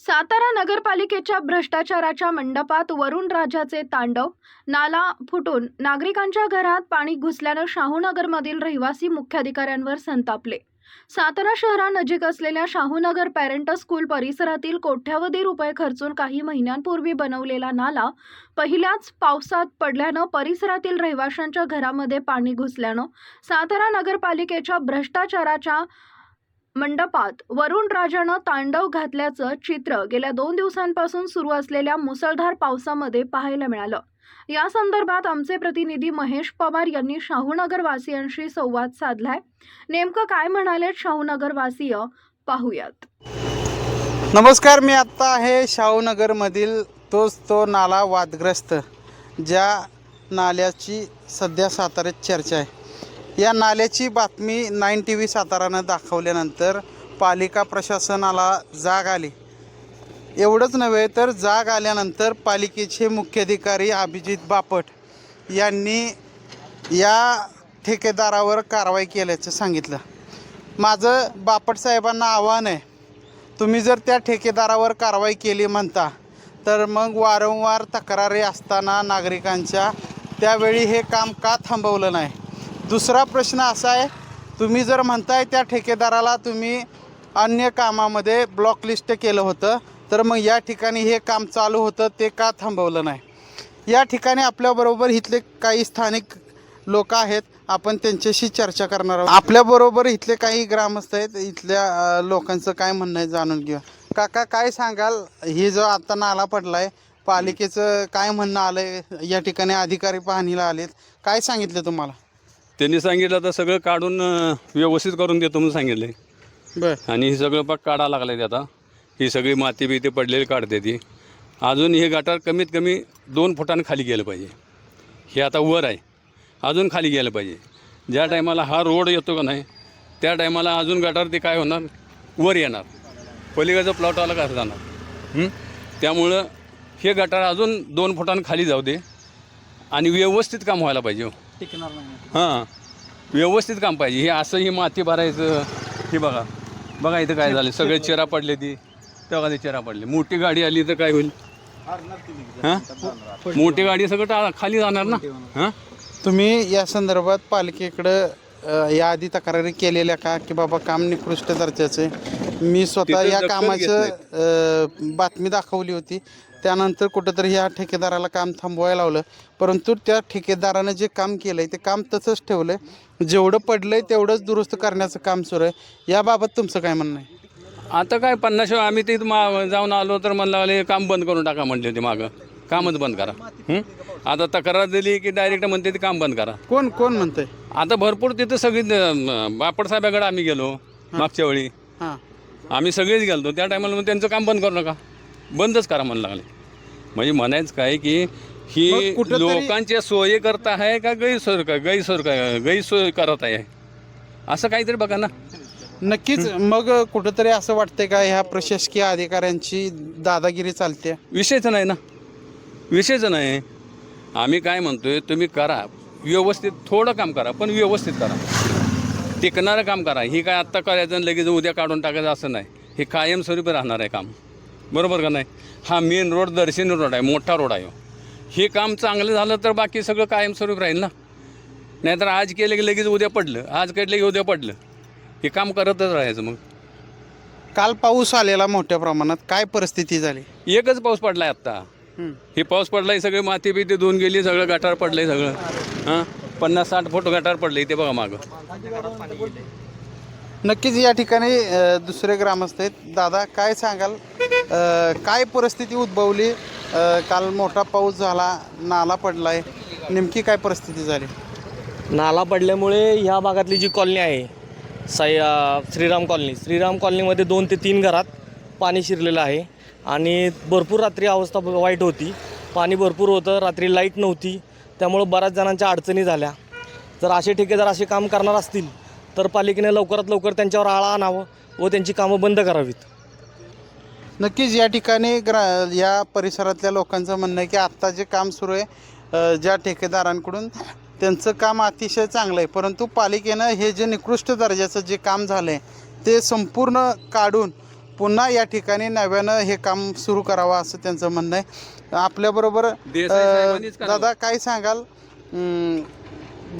सातारा नगरपालिकेच्या भ्रष्टाचाराच्या मंडपात वरुण राजाचे तांडव नाला फुटून नागरिकांच्या घरात पाणी घुसल्यानं शाहूनगरमधील रहिवासी मुख्याधिकाऱ्यांवर संतापले. सातारा शहरानजीक असलेल्या शाहूनगर पॅरेंट स्कूल परिसरातील कोट्यावधी रुपये खर्चून काही महिन्यांपूर्वी बनवलेला नाला पहिल्याच पावसात पडल्यानं परिसरातील रहिवाशांच्या घरामध्ये पाणी घुसल्यानं सातारा नगरपालिकेच्या भ्रष्टाचाराच्या मंडपात वरुण राजानं तांडव घातल्याचं चित्र गेल्या दोन दिवसांपासून सुरू असलेल्या मुसळधार पावसामध्ये पाहायला मिळालं. या संदर्भात आमचे प्रतिनिधी महेश पवार यांनी शाहूनगर वासियांशी संवाद साधलाय. नेमकं काय म्हणाले शाहूनगर वासीय पाहूयात. नमस्कार मी आत्ता आहे शाहूनगरमधील तोच तो नाला वादग्रस्त ज्या नाल्याची सध्या साताऱ्यात चर्चा आहे. या नाल्याची बातमी नाईन टी व्ही सातारानं दाखवल्यानंतर पालिका प्रशासनाला जाग आली. एवढंच नव्हे तर जाग आल्यानंतर पालिकेचे मुख्याधिकारी अभिजित बापट यांनी या ठेकेदारावर कारवाई केल्याचं सांगितलं. माझं बापट साहेबांना आव्हान आहे तुम्ही जर त्या ठेकेदारावर कारवाई केली म्हणता तर मग वारंवार तक्रारी असताना नागरिकांच्या त्यावेळी हे काम का थांबवलं नाही? दुसरा प्रश्न असा आहे तुम्ही जर म्हणताय त्या ठेकेदाराला तुम्ही अन्य कामामध्ये ब्लॉक लिस्ट केलं होतं तर मग या ठिकाणी हे काम चालू होतं ते का थांबवलं नाही? या ठिकाणी आपल्याबरोबर इथले काही स्थानिक लोक आहेत आपण त्यांच्याशी चर्चा करणार आहोत. आपल्याबरोबर इथले काही ग्रामस्थ आहेत इथल्या लोकांचं काय म्हणणं आहे जाणून घेऊ काका काय सांगाल? हे जो आता नाला पडलाय पालिकेचं काय म्हणणं आलंय? या ठिकाणी अधिकारी पाहणीला आलेत. काय सांगितलं तुम्हाला? त्यांनी सांगितलं तर सगळं काढून अं, व्यवस्थित करून देतो म्हणून सांगितलं. बर. आणि हे सगळं पाक काढा लागलं आहे आता. ही सगळी माती बिती पडलेली काढते ती. अजून हे गटार कमीत कमी दोन फुटानं खाली गेलं पाहिजे. हे आता वर आहे. अजून खाली गेलं पाहिजे. ज्या टायमाला हा रोड येतो का नाही त्या टायमाला अजून गटार ते काय होणार वर येणार. पलीकडचं प्लॉटवाला कसं जाणार. हं? त्यामुळं हे गटार अजून दोन फुटानं खाली जाऊ दे. आणि व्यवस्थित काम व्हायला पाहिजे हो. हां. व्यवस्थित काम पाहिजे. हे असं ही माती भरायचं. हे बघा. बघा इथं काय झालं. सगळे चेरा पडले ती. तेव्हा ते चेरा पडले. मोठी गाडी आली तर काय होईल? हां? मोठी गाडी सगळं टा- खाली जाणार ना? हां? तुम्ही या संदर्भात पालिकेकडं अ, याआधी तक्रारी केलेल्या का? की बाबा काम निकृष्ट दर्जाचं आहे? मी स्वतः तिथं या दखल कामाचं अ, बातमी दाखवली होती. त्यानंतर कुठंतरी ह्या ठेकेदाराला काम थांबवायला लावलं. परंतु त्या ठेकेदारानं जे काम केलंय ते काम तसंच ठेवलंय. जेवढं पडलंय तेवढंच दुरुस्त करण्याचं काम सुरू आहे. याबाबत तुमचं काय म्हणणं आहे? आता काय पन्नास आम्ही ते मा जाऊन आलो तर म्हणलं काम बंद करून टाका म्हटले होते मागं. कामच बंद करा. हं? आता तक्रार दिली की डायरेक्ट म्हणते ते काम बंद करा. कोण कोण म्हणतंय? आता भरपूर तिथं सगळी अं, बापट साहेबाकडे आम्ही गेलो मागच्या वेळी. हां. आम्ही सगळेच गेलतो. त्या टायमाला त्यांचं काम बंद करू नका. बंदच करा म्हणून लागले. म्हणजे म्हणायचं काय की ही मग कुठंतरी- लोकांच्या सोयी करता आहे का गैरसोय का गैरसोय का गैरसोय करत आहे? असं काहीतरी बघा ना. नक्कीच. मग कुठंतरी असं वाटतंय का ह्या प्रशासकीय अधिकाऱ्यांची दादागिरी चालते? विषयच नाही ना. विषयच नाही. आम्ही काय म्हणतोय तुम्ही करा. व्यवस्थित थोडं काम करा पण व्यवस्थित करा. टिकणारं काम करा. ही काय आत्ता करायचं आणि लगेच उद्या काढून टाकायचं असं नाही. हे कायमस्वरूपी राहणार आहे काम. बरोबर का नाही? हा मेन रोड दर्शनी रोड आहे मोठा रोड आहे हो. हे काम चांगलं झालं तर बाकी सगळं कायमस्वरूपी राहील ना? नाहीतर आज केलं की लगेच उद्या पडलं आज केलं की उद्या पडलं. हे काम करतच राहायचं मग. काल पाऊस आलेला मोठ्या प्रमाणात काय परिस्थिती झाली? एकच पाऊस पडला आहे आत्ता. हं. हे पाऊस पडलाय सगळे माती बिती धुवून गेली सगळं गटार पडलंय सगळं. हां? पन्नास साठ फूट गटार पडले ते बघा मागं. नक्कीच या ठिकाणी अ, दुसरे ग्रामस्थ आहेत. दादा काय सांगाल? अ, काय परिस्थिती उद्भवली? अ, काल मोठा पाऊस झाला नाला पडला आहे नेमकी काय परिस्थिती झाली? नाला पडल्यामुळे ह्या भागातली जी कॉलनी आहे साई अ, श्रीराम कॉलनी श्रीराम कॉलनीमध्ये दोन ते तीन घरात पाणी शिरलेलं आहे आणि भरपूर रात्री अवस्था वाईट होती. पाणी भरपूर होतं रात्री लाइट नव्हती त्यामुळं बऱ्याच जणांच्या अडचणी झाल्या. जर असे ठेकेदार असे काम करणार असतील तर पालिकेने लवकरात लवकर त्यांच्यावर आळा आणावं व त्यांची कामं बंद करावीत. नक्कीच या ठिकाणी ग्रा या परिसरातल्या लोकांचं म्हणणं आहे की आत्ता जे काम सुरू आहे ज्या ठेकेदारांकडून त्यांचं काम अतिशय चांगलं आहे. परंतु पालिकेनं हे जे निकृष्ट दर्जाचं जे काम झालं आहे ते संपूर्ण काढून पुन्हा या ठिकाणी नव्यानं हे काम सुरू करावं असं त्यांचं म्हणणं आहे. आपल्याबरोबर. दादा काय सांगाल?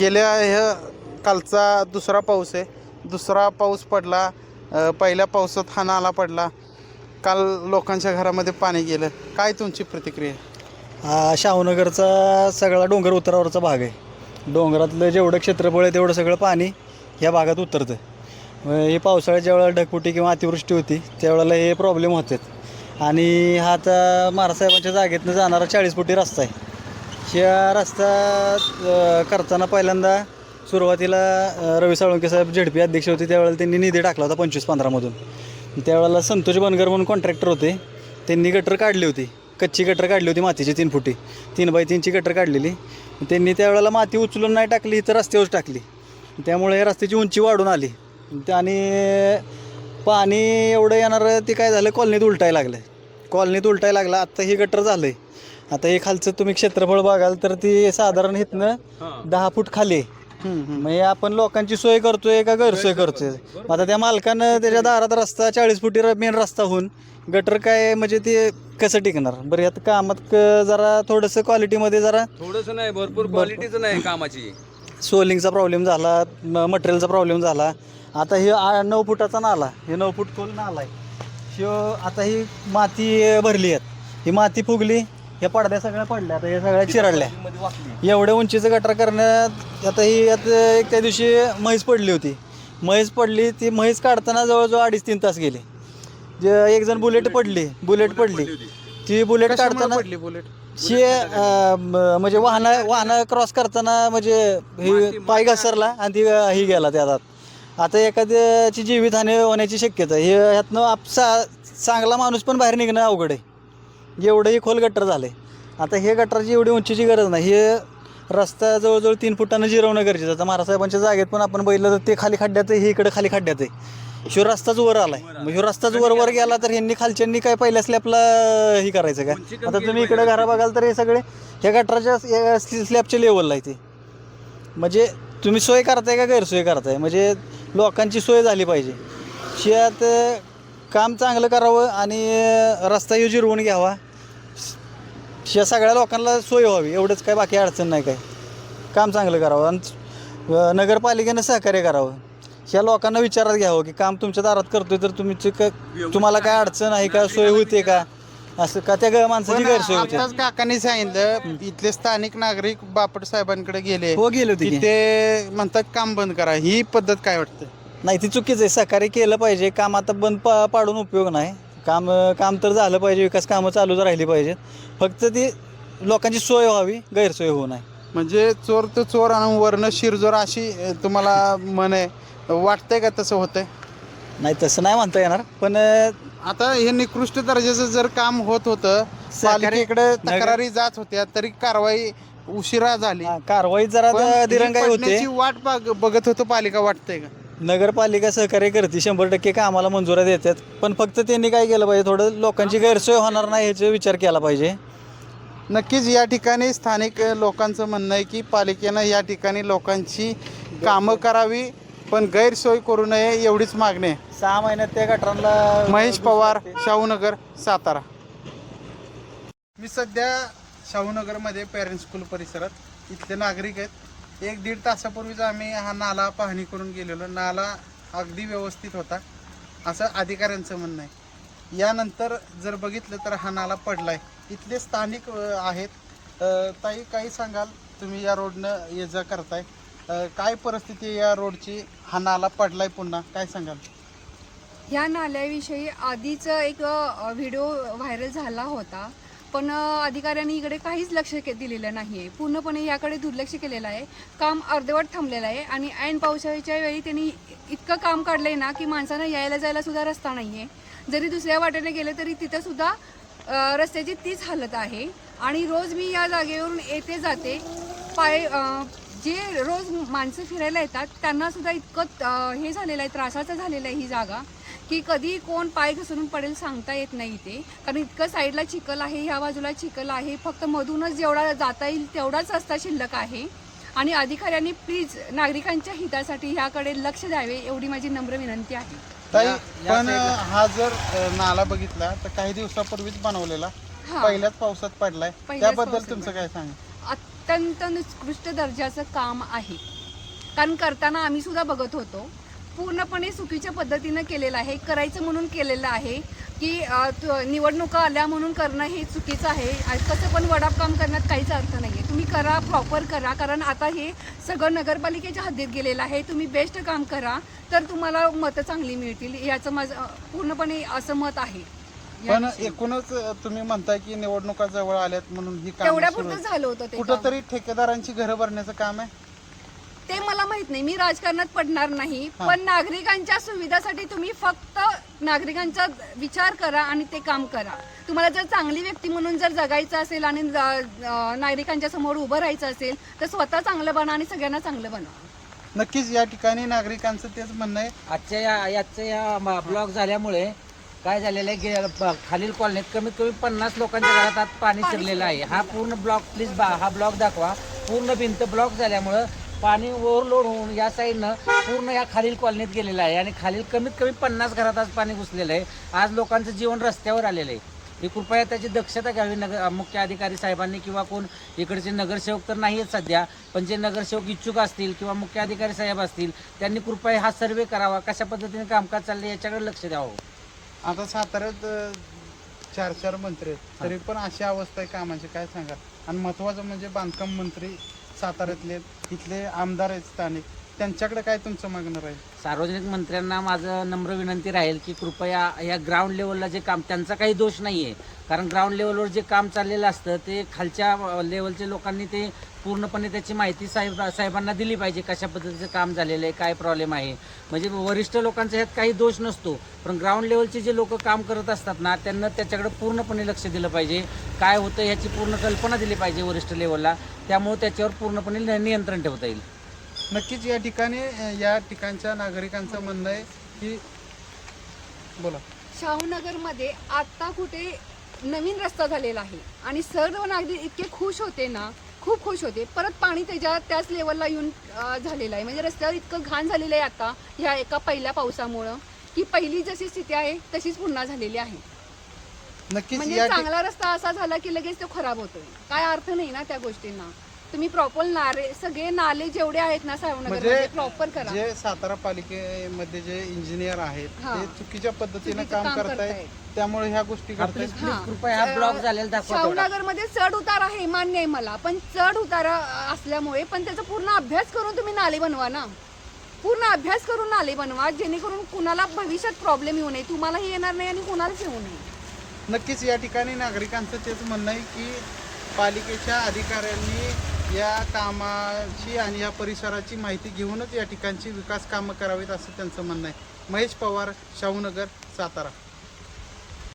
गेल्या ह्या कालचा दुसरा पाऊस आहे. दुसरा पाऊस पडला पहिल्या पावसात हा नाला पडला. काल लोकांच्या घरामध्ये पाणी गेलं. काय तुमची प्रतिक्रिया? हा शाहूनगरचा सगळा डोंगर उतरावरचा भाग आहे. डोंगरातलं जेवढं क्षेत्रफळ आहे तेवढं सगळं पाणी या भागात उतरतं हे पावसाळ्यात ज्यावेळेला ढगफुटी किंवा अतिवृष्टी होती त्यावेळेला हे प्रॉब्लेम होतात आणि हा आता महाराजसाहेबांच्या जागेतनं जाणारा चाळीस फुटी रस्ता आहे. ह्या रस्ता करताना पहिल्यांदा सुरुवातीला रवी साळुंके साहेब झेडपी अध्यक्ष होते त्यावेळेला त्यांनी निधी टाकला होता पंचवीस पंधरामधून. त्यावेळेला संतोष बनगर म्हणून कॉन्ट्रॅक्टर होते. त्यांनी गटर काढली होती. कच्ची गटर काढली होती मातीची तीन फुटी. तीन बाय तीनची गटर काढलेली. त्यांनी त्यावेळेला माती उचलून नाही टाकली तर रस्त्यावर टाकली. त्यामुळे रस्त्याची उंची वाढून आली. आणि पाणी एवढं येणार ते काय झालं कॉलनीत उलटायला लागलं कॉलनीत उलटायला लागलं आत्ता ही गटर झालं आहे आता हे खालचं तुम्ही क्षेत्रफळ बघाल तर ती साधारण इथनं दहा फूट खाली आहे. मग हे आपण लोकांची सोय करतोय का गैरसोय करतोय? आता त्या मालकानं त्याच्या दारात रस्ता चाळीस फुटी मेन रस्ता होऊन गटर काय म्हणजे ते कसं टिकणार? बरं यात कामात क- जरा थोडंसं क्वालिटीमध्ये जरा थोडंसं नाही भरपूर क्वालिटीचं नाही कामाची. सोलिंगचा प्रॉब्लेम झाला मटेरियलचा प्रॉब्लेम झाला. आता हे आ- नऊ फुटाचा नाला हे नऊ फूट खोल नाला आहे. आता ही माती भरली आहेत. ही माती फुगली ह्या पडद्या सगळ्या पडल्या. आता हे सगळ्या चिरडल्या. एवढ्या उंचीचं गटार करण्यात आता ही आता एक त्या दिवशी म्हैस पडली होती. म्हैस पडली ती म्हैस काढताना जवळजवळ अडीच तीन तास गेले. जे एक जण बुलेट पडली बुलेट पडली. ती बुलेट काढताना पडली बुलेट? शे म्हणजे वाहनं वाहनं क्रॉस करताना म्हणजे ही पाय घसरला आणि ती ही गेला त्यात आता एखाद्याची जीवितहानी होण्याची शक्यता. हे ह्यातनं आपसा चांगला माणूस पण बाहेर निघणं अवघड आहे. एवढंही खोल गट्टर झालं आहे आता हे गटराची एवढी उंचीची गरज नाही. हे रस्ता जवळजवळ तीन फुटानं जिरवणं गरजेचं. आता महाराजसाहेबांच्या जागेत पण आपण बघितलं तर ते खाली खड्ड्यात आहे हे इकडे खाली खड्ड्यात आहे. ह्यो रस्ताच वर आलाय. मग ह्यो रस्ताच वर वर गेला तर ह्यांनी खालच्यांनी काय पहिल्या स्लॅबला हे करायचं का? आता तुम्ही इकडे घरा बघाल तर हे सगळे ह्या गटराच्या स्लॅबच्या लेवलला आहे ते. म्हणजे तुम्ही सोय करताय का गैरसोय करताय? म्हणजे लोकांची सोय झाली पाहिजे. शेत काम चांगलं करावं आणि रस्ता जिरवून घ्यावा. या सगळ्या लोकांना सोय व्हावी एवढंच काय बाकी अडचण नाही काय. काम चांगलं करावं आणि नगरपालिकेनं सहकार्य करावं. ह्या लोकांना विचारात घ्यावं की काम तुमच्या दारात करतोय तर तुमची क तुम्हाला काय अडचण आहे का सोय होते का? असं का त्या ग- माणसाची गैरसोय होते? आताच काकांनी सांगितलं इथले स्थानिक नागरिक बापट साहेबांकडे गेले हो गेले होते की. ते म्हणतात काम बंद करा. ही पद्धत काय वाटतं? नाही ती चुकीचं आहे. सहकार्य केलं पाहिजे. काम आता बंद पा पाडून उपयोग नाही. काम काम तर झालं पाहिजे विकास कामं चालूच राहिली पाहिजेत. फक्त ती लोकांची सोय व्हावी गैरसोय होऊ नये. म्हणजे चोर तर चोर आणि वर्ण शिरजोर अशी अ, तुम्हाला मन आहे वाटतंय का तसं होतंय? नाही तसं नाही म्हणता येणार पण अं, आता हे निकृष्ट दर्जाचं जर काम होत होतं पालिकेकडे तक्रारी जात होत्या तरी कारवाई उशिरा झाली. हा, कारवाईत जरा पण ही दिरंगाई पडण्याची होते वाट बघ- बघत होतं पालिका वाटतंय का? नगरपालिका सहकार्य करते शंभर टक्के कामाला मंजुऱ्या देतात. पण फक्त त्यांनी काय केलं पाहिजे थोडं लोकांची गैरसोय होणार नाही ह्याचा विचार केला पाहिजे. नक्कीच या ठिकाणी स्थानिक लोकांचं म्हणणं आहे की पालिकेनं या ठिकाणी लोकांची कामं करावी पण गैरसोय करू नये एवढीच मागणी आहे. सहा महिन्यात त्या गटारांना महेश पवार शाहूनगर सातारा. मी सध्या शाहूनगरमध्ये पॅरेंट स्कूल परिसरात इथले नागरिक आहेत. एक दीड तासापूर्वीच आम्ही हा नाला पाहणी करून गेलेलो. नाला अगदी व्यवस्थित होता. असं अधिकाऱ्यांचं म्हणणं आहे. यानंतर जर बघितलं तर हा नाला पडला आहे इथले स्थानिक आहेत. ताई काही सांगाल? तुम्ही या रोडनं ये जा करताय. काय परिस्थिती या रोडची? हा नाला पडलाय पुन्हा. काय सांगाल? ह्या नाल्याविषयी आधीच एक व्हिडिओ व्हायरल झाला होता. पण अधिकाऱ्यांनी इकडे काहीच लक्ष के दिलेलं नाही आहे पूर्णपणे याकडे दुर्लक्ष केलेलं आहे. काम अर्धवट थांबलेलं आहे आणि ऐन पावसाळ्याच्या वेळी त्यांनी इतकं काम काढलं आहे ना की माणसांना यायला जायला सुद्धा रस्ता नाही आहे जरी दुसऱ्या वाटेने गेले तरी तिथं सुद्धा रस्त्याची तीच हालत आहे. आणि रोज मी या जागेवरून येते जाते पाय जे रोज माणसं फिरायला येतात त्यांना सुद्धा इतकं हे झालेलं आहे त्रासाचं झालेलं आहे ही जागा. की कधी कोण पाय घसरून पडेल सांगता येत नाही इथे कारण इतकं साईडला चिखल आहे ह्या बाजूला चिखल आहे फक्त मधूनच जेवढा जाता येईल तेवढाच रस्ता शिल्लक आहे. आणि अधिकाऱ्यांनी प्लीज नागरिकांच्या हितासाठी ह्याकडे लक्ष द्यावे एवढी माझी नम्र विनंती आहे. ताई पण. हा जर नाला बघितला तर काही दिवसापूर्वीच बनवलेला. हा. पहिल्याच पावसात पडलाय. त्याबद्दल तुमचं. काय सांगा अत्यंत निकृष्ट दर्जाचं काम आहे. कारण करताना आम्ही सुद्धा बघत होतो. पूर्णपणे चुकीच्या पद्धतीनं केलेलं आहे करायचं म्हणून केलेलं आहे की निवडणुका आल्या म्हणून करणं हे चुकीचं आहे. कसं पण वडाप काम करण्यात काहीच अर्थ नाही आहे तुम्ही करा प्रॉपर करा कारण आता हे सगळं नगरपालिकेच्या हद्दीत गेलेलं आहे. तुम्ही बेस्ट काम करा तर तुम्हाला मतं चांगली मिळतील. याचं माझं पूर्णपणे असं मत आहे. पण. एकूणच तुम्ही म्हणताय की निवडणुका जवळ आल्यात म्हणून ही काम तेवढ्यापुरतं झालं होतं. कुठंतरी ठेकेदारांची घरं भरण्याचं काम आहे? ते मला माहीत नाही. मी राजकारणात पडणार नाही. पण नागरिकांच्या सुविधासाठी तुम्ही फक्त नागरिकांचा विचार करा आणि ते काम करा. तुम्हाला जर चांगली व्यक्ती म्हणून जर जगायचं असेल आणि नागरिकांच्या समोर उभं राहायचं असेल तर स्वतः चांगलं बना आणि सगळ्यांना चांगलं बनवा नक्कीच या ठिकाणी नागरिकांचं तेच म्हणणं आहे. आजच्या या याचं या ब्लॉक झाल्यामुळे काय झालेलं आहे गे खालील कॉलनीत कमीत कमी पन्नास लोकांच्या घरात आत पाणी शिरलेलं आहे. हा पूर्ण ब्लॉक प्लीज बा हा ब्लॉक दाखवा. पूर्ण भिंत ब्लॉक झाल्यामुळं पाणी ओव्हरलोड होऊन या साईडनं पूर्ण या खालील कॉलनीत गेलेलं आहे. आणि खालील कमीत कमी पन्नास घरात आज पाणी घुसलेलं आहे. आज लोकांचं जीवन रस्त्यावर आलेलं आहे. ही कृपया त्याची दक्षता घ्यावी. नगर मुख्य अधिकारी साहेबांनी किंवा कोण इकडचे नगरसेवक तर नाही आहेत सध्या पण जे नगरसेवक इच्छुक असतील किंवा मुख्य अधिकारी साहेब असतील त्यांनी कृपया हा सर्वे करावा. कशा पद्धतीने कामकाज चालले याच्याकडे लक्ष द्यावं. आता साताऱ्यात चार चार मंत्री आहेत. तरी पण अशी अवस्था आहे कामाची. काय सांगा आणि महत्वाचं म्हणजे बांधकाम मंत्री साताऱ्यातले इथले आमदार आहेत स्थानिक. त्यांच्याकडे काय तुमचं मागणं राहील? सार्वजनिक मंत्र्यांना माझं नम्र विनंती राहील की कृपया या ग्राउंड लेवलला जे काम त्यांचा काही दोष नाही आहे कारण ग्राउंड लेवलवर जे काम चाललेलं असतं ते खालच्या लेवलच्या लोकांनी ते पूर्णपणे त्याची माहिती साहेब साहेबांना दिली पाहिजे कशा पद्धतीचं काम झालेलं आहे काय प्रॉब्लेम आहे. म्हणजे वरिष्ठ लोकांचा ह्यात काही दोष नसतो पण ग्राउंड लेवलचे जे लोक काम करत असतात ना त्यांना त्याच्याकडे पूर्णपणे लक्ष दिलं पाहिजे. काय होतं ह्याची पूर्ण कल्पना दिली पाहिजे वरिष्ठ लेवलला त्यामुळे त्याच्यावर पूर्णपणे नियंत्रण ठेवता येईल. नक्कीच या ठिकाणी या ठिकाणच्या नागरिकांचं म्हणणं आहे की बोला. शाहूनगरमध्ये आत्ता कुठे नवीन रस्ता झालेला आहे आणि सर्व नागरिक इतके खुश होते ना खूप खुश होते. परत पाणी त्याच्या त्याच लेवलला येऊन झालेलं आहे. म्हणजे रस्त्यावर इतकं घाण झालेलं आहे आता ह्या एका पहिल्या पावसामुळं की पहिली जशी स्थिती आहे तशीच पुन्हा झालेली आहे. नक्कीच म्हणजे चांगला रस्ता असा झाला की लगेच तो खराब होतोय. काय अर्थ नाही ना त्या गोष्टींना. तुम्ही प्रॉपर नारे सगळे नाले जेवढे आहेत ना सावनगर म्हणजे प्रॉपर करा जे सातारा पालिकेमध्ये जे इंजिनियर आहेत हा. ते चुकीच्या पद्धतीने काम करतायत. त्यामुळे ह्या गोष्टी हा. कृपया ब्लॉक झालेला दाखवा तेवढा. शाहूनगरमध्ये चढ उतार आहे मान्य आहे मला पण चढ उतारा असल्यामुळे पण त्याचा पूर्ण अभ्यास करून तुम्ही नाले बनवा ना पूर्ण अभ्यास करून नाले बनवा जेणेकरून कुणाला भविष्यात प्रॉब्लेम येऊ नये तुम्हालाही येणार नाही आणि कुणालाच येऊ नये नक्कीच या ठिकाणी नागरिकांचं तेच म्हणणं आहे की पालिकेच्या अधिकाऱ्यांनी या कामाची आणि या परिसराची माहिती घेऊनच या ठिकाणची विकास कामं करावीत असं त्यांचं म्हणणं आहे. महेश पवार शाहूनगर सातारा.